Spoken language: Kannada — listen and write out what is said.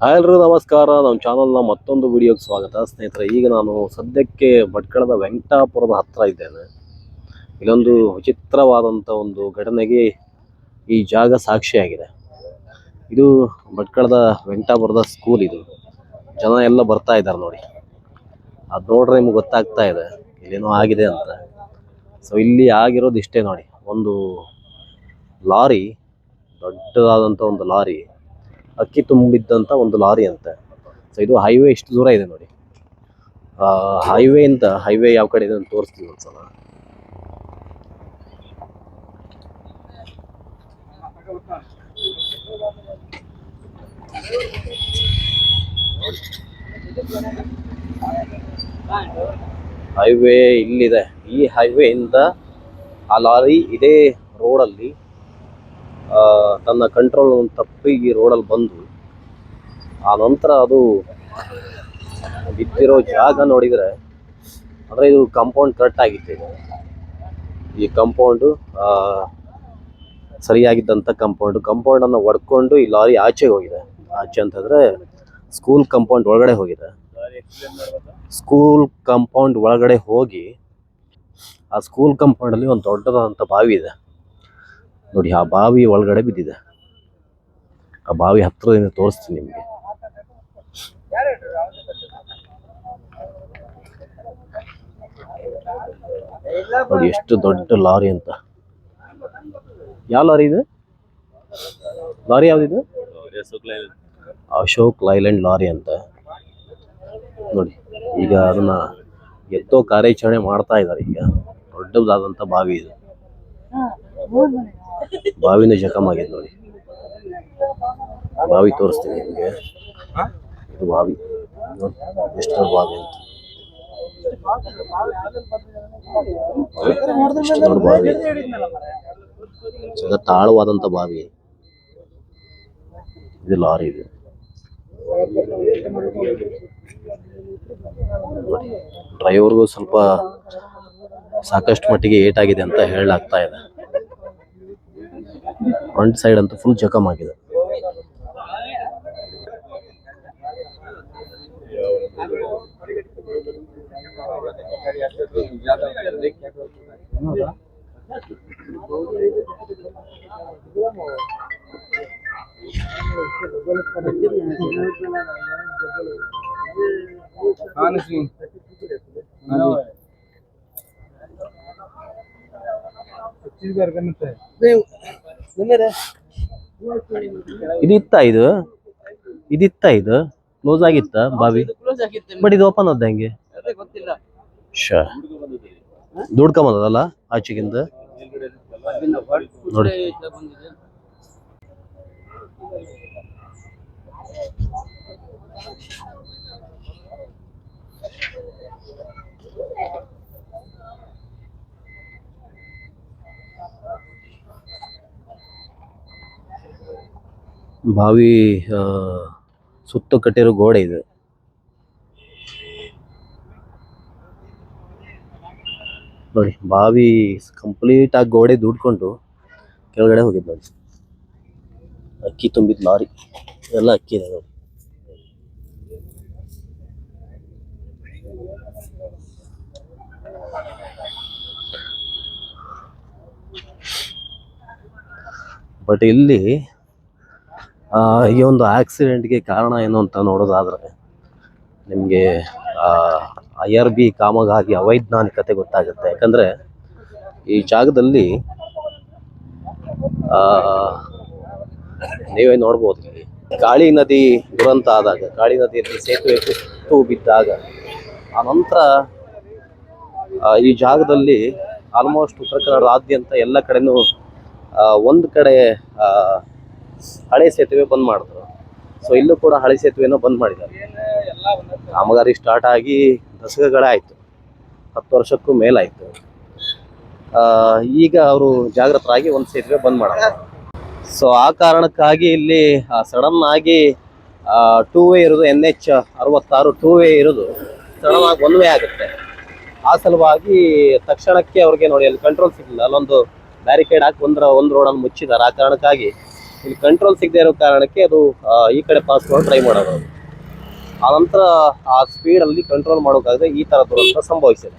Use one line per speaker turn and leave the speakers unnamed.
ಹಾಯ್ ಎಲ್ರಿಗೂ ನಮಸ್ಕಾರ. ನಮ್ಮ ಚಾನಲ್ನ ಮತ್ತೊಂದು ವಿಡಿಯೋಗೆ ಸ್ವಾಗತ. ಸ್ನೇಹಿತರೆ, ಈಗ ನಾನು ಸದ್ಯಕ್ಕೆ ಭಟ್ಕಳದ ವೆಂಕಟಾಪುರದ ಹತ್ರ ಇದ್ದೇನೆ. ಇಲ್ಲೊಂದು ವಿಚಿತ್ರವಾದಂಥ ಒಂದು ಘಟನೆಗೆ ಈ ಜಾಗ ಸಾಕ್ಷಿಯಾಗಿದೆ. ಇದು ಭಟ್ಕಳದ ವೆಂಕಟಾಪುರದ ಸ್ಕೂಲ್ ಇದು. ಜನ ಎಲ್ಲ ಬರ್ತಾ ಇದ್ದಾರೆ ನೋಡಿ. ಅದು ನೋಡ್ರೆ ನಿಮ್ಗೆ ಗೊತ್ತಾಗ್ತಾ ಇದೆ. ಇಲ್ಲೇನೋ ಆಗಿದೆ ಅಂತ. ಸೊ ಇಲ್ಲಿ ಆಗಿರೋದು ಇಷ್ಟೇ ನೋಡಿ. ಒಂದು ಲಾರಿ, ದೊಡ್ಡದಾದಂಥ ಒಂದು ಲಾರಿ. ಅಕ್ಕಿ ತುಂಬಿದ್ದಂಥ ಒಂದು ಲಾರಿ ಅಂತೆ. ಸೊ ಇದು ಹೈವೇ ಇಷ್ಟು ದೂರ ಇದೆ ನೋಡಿ. ಹೈವೇ ಅಂತ ಹೈವೇ ಯಾವ ಕಡೆ ಇದೆ ಅಂತ ತೋರಿಸ್ತೀವಿ ಒಂದ್ಸಲ. ಹೈವೇ ಇಲ್ಲಿದೆ. ಈ ಹೈವೇ ಇಂದ ಆ ಲಾರಿ ಇದೇ ರೋಡಲ್ಲಿ ತನ್ನ ಕಂಟ್ರೋಲ್ ತಪ್ಪಿ ಈ ರೋಡಲ್ಲಿ ಬಂದು, ಆ ನಂತರ ಅದು ಬಿದ್ದಿರೋ ಜಾಗ ನೋಡಿದರೆ, ಅಂದರೆ ಇದು ಕಾಂಪೌಂಡ್ ಕರೆಕ್ಟ್ ಆಗಿತ್ತು ಈ ಕಂಪೌಂಡು ಸರಿಯಾಗಿದ್ದಂಥ ಕಂಪೌಂಡು ಕಂಪೌಂಡನ್ನು ಒಡ್ಕೊಂಡು ಈ ಲಾರಿ ಆಚೆಗೆ ಹೋಗಿದೆ. ಆಚೆ ಅಂತಂದರೆ ಸ್ಕೂಲ್ ಕಾಂಪೌಂಡ್ ಒಳಗಡೆ ಹೋಗಿದೆ. ಸ್ಕೂಲ್ ಕಾಂಪೌಂಡ್ ಒಳಗಡೆ ಹೋಗಿ, ಆ ಸ್ಕೂಲ್ ಕಂಪೌಂಡಲ್ಲಿ ಒಂದು ದೊಡ್ಡದಾದಂಥ ಬಾವಿ ಇದೆ. ನೋಡಿ, ಆ ಬಾವಿ ಒಳಗಡೆ ಬಿದ್ದಿದೆ. ಆ ಬಾವಿ ಹತ್ತಿರದಿಂದ ತೋರಿಸ್ತೀನಿ ನಿಮಗೆ. ನೋಡಿ, ಎಷ್ಟು ದೊಡ್ಡ ಲಾರಿ ಅಂತ. ಯಾವ ಲಾರಿ ಇದು? ಲಾರಿ ಯಾವ್ದಿದು ಅಶೋಕ್ ಲೈಲ್ಯಾಂಡ್ ಲಾರಿ ಅಂತ. ನೋಡಿ, ಈಗ ಅದನ್ನ ಎತ್ತೋ ಕಾರ್ಯಾಚರಣೆ ಮಾಡ್ತಾ ಇದ್ದಾರೆ ಈಗ. ದೊಡ್ಡದಾದಂತ ಬಾವಿ ಇದು. ಬಾವಿನ ಜಖಮ್ ಆಗಿದೆ ನೋಡಿ. ಬಾವಿ ತೋರಿಸ್ತೀನಿ ನಿಮಗೆ. ಇದು ಬಾವಿ. ಎಷ್ಟು ದೊಡ್ಡ ಬಾವಿ ಅಂತ. ದೊಡ್ಡ ಬಾವಿ? ತಾಳವಾದಂಥ ಬಾವಿ. ಇದು ಲಾರಿ ಇದು. ಡ್ರೈವರ್ಗೂ ಸ್ವಲ್ಪ ಸಾಕಷ್ಟು ಮಟ್ಟಿಗೆ ಏಟಾಗಿದೆ ಅಂತ ಹೇಳಲಾಗ್ತಾ ಇದೆ. ಫ್ರಂಟ್ ಸೈಡ್ ಅಂತೂ ಫುಲ್ ಜಖಮ್ ಆಗಿದೆ. ಇದಿತ್ತ ಇದು? ಇದಿತ್ತ ಇದು? ಕ್ಲೋಸ್ ಆಗಿತ್ತ ಬಾವಿ? ಬಟ್ ಇದು ಓಪನ್ ಆದ ಹೆಂಗೆ? ಶ. ದುಡ್ಕೊಂಬಂದಲ್ಲ ಆಚೆಗಿಂದ? ನೋಡಿ. ಬಾವಿ ಸುತ್ತ ಕಟ್ಟಿರೋ ಗೋಡೆ ಇದು. ನೋಡಿ, ಬಾವಿ ಕಂಪ್ಲೀಟ್ ಆಗಿ ಗೋಡೆ ದುಡ್ಕೊಂಡು ಕೆಳಗಡೆ ಹೋಗಿದ್ದು ನೋಡಿ. ಅಕ್ಕಿ ತುಂಬಿದ ಲಾರಿ, ಎಲ್ಲ ಅಕ್ಕಿ ಇದೆ ನೋಡಿ. ಬಟ್ ಇಲ್ಲಿ ಈ ಒಂದು ಆಕ್ಸಿಡೆಂಟ್ಗೆ ಕಾರಣ ಏನು ಅಂತ ನೋಡೋದಾದ್ರೆ, ನಿಮಗೆ ಐ ಆರ್ ಬಿ ಕಾಮಗಾರಿ ಅವೈಜ್ಞಾನಿಕತೆ ಗೊತ್ತಾಗುತ್ತೆ. ಯಾಕಂದರೆ, ಈ ಜಾಗದಲ್ಲಿ ನೀವೇ ನೋಡ್ಬೋದು ಇಲ್ಲಿ. ಕಾಳಿ ನದಿ ದುರಂತ ಆದಾಗ, ಕಾಳಿ ನದಿಯಲ್ಲಿ ಸೇತುವೆ ಕುತ್ತು ಬಿದ್ದಾಗ, ಆ ನಂತರ ಈ ಜಾಗದಲ್ಲಿ ಆಲ್ಮೋಸ್ಟ್ ಉತ್ತರ ಕನ್ನಡದಾದ್ಯಂತ ಎಲ್ಲ ಕಡೆನೂ ಒಂದು ಕಡೆ ಹಳೆ ಸೇತುವೆ ಬಂದ್ ಮಾಡಿದ್ರು. ಸೊ ಇಲ್ಲೂ ಕೂಡ ಹಳೆ ಸೇತುವೆನ ಬಂದ್ ಮಾಡಿದ್ದಾರೆ. ಕಾಮಗಾರಿ ಸ್ಟಾರ್ಟ್ ಆಗಿ ದಶಕಗಳೇ ಆಯ್ತು. ಹತ್ತು ವರ್ಷಕ್ಕೂ ಮೇಲಾಯ್ತು. ಈಗ ಅವರು ಜಾಗೃತರಾಗಿ ಒಂದು ಸೇತುವೆ ಬಂದ್ ಮಾಡ ಸೊ ಆ ಕಾರಣಕ್ಕಾಗಿ ಇಲ್ಲಿ ಸಡನ್ ಆಗಿ ಟೂ ವೇ ಇರೋದು ಎನ್ ಎಚ್ ಅರವತ್ತಾರು ಟೂ ವೇ ಇರೋದು ಸಡನ್ ಆಗಿ ಒನ್ ವೇ ಆಗುತ್ತೆ. ಆ ಸಲುವಾಗಿ ತಕ್ಷಣಕ್ಕೆ ಅವ್ರಿಗೆ ನೋಡಿ, ಅಲ್ಲಿ ಕಂಟ್ರೋಲ್ ಸಿಗಲಿಲ್ಲ. ಅಲ್ಲೊಂದು ಬ್ಯಾರಿಕೇಡ್ ಹಾಕಿ ಒಂದ್ರ, ಒಂದು ರೋಡನ್ನು ಮುಚ್ಚಿದ್ದಾರೆ. ಆ ಕಾರಣಕ್ಕಾಗಿ ಇಲ್ಲಿ ಕಂಟ್ರೋಲ್ ಸಿಗದೆ ಇರೋ ಕಾರಣಕ್ಕೆ ಅದು ಈ ಕಡೆ ಪಾಸ್ ಮಾಡೋ ಟ್ರೈ ಮಾಡೋದು. ಆ ನಂತರ ಆ ಸ್ಪೀಡಲ್ಲಿ ಕಂಟ್ರೋಲ್ ಮಾಡೋಕ್ಕಾಗದೆ ಈ ಥರ ದುರಂತ ಸಂಭವಿಸಿದೆ